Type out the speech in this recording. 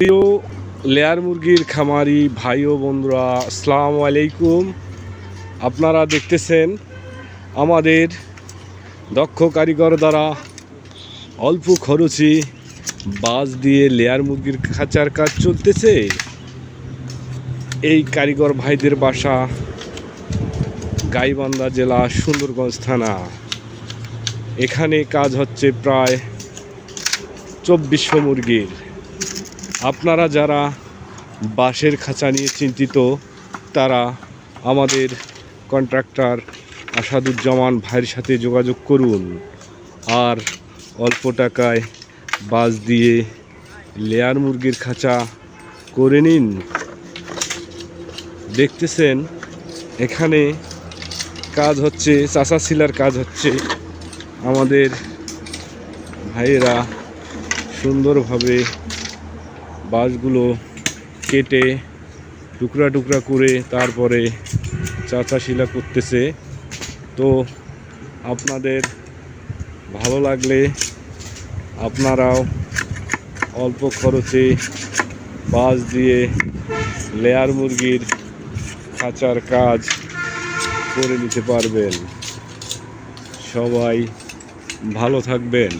প্রিয় লেয়ার মুরগির খামারি ভাই ও বন্ধুরা, আসসালামু আলাইকুম। আপনারা দেখতেছেন আমাদের দক্ষ কারিগর দ্বারা অল্প খরচে বাঁশ দিয়ে লেয়ার মুরগির খাঁচার কাজ চলতেছে। এই কারিগর ভাইদের বাসা গাইবান্ধা জেলা সুন্দরগঞ্জ থানা। এখানে কাজ হচ্ছে প্রায় চব্বিশশো মুরগির। আপনারা যারা বাঁশের খাঁচা নিয়ে চিন্তিত, তারা আমাদের কন্ট্রাক্টর আসাদুজ্জামান ভাইয়ের সাথে যোগাযোগ করুন। আর অল্প টাকায় বাস দিয়ে লেয়ার মুরগির খাঁচা করে নিন। দেখতেছেন, এখানে কাজ হচ্ছে, চাষা শিলার কাজ হচ্ছে। আমাদের ভাইয়েরা সুন্দরভাবে বাঁশগুলো কেটে টুকরা টুকরা করে তারপরে চাচা শিলা করতেছে। তো আপনাদের ভালো লাগলে আপনারাও অল্প খরচে বাঁশ দিয়ে লেয়ার মুরগির খাঁচার কাজ করে নিতে পারবেন। সবাই ভালো থাকবেন।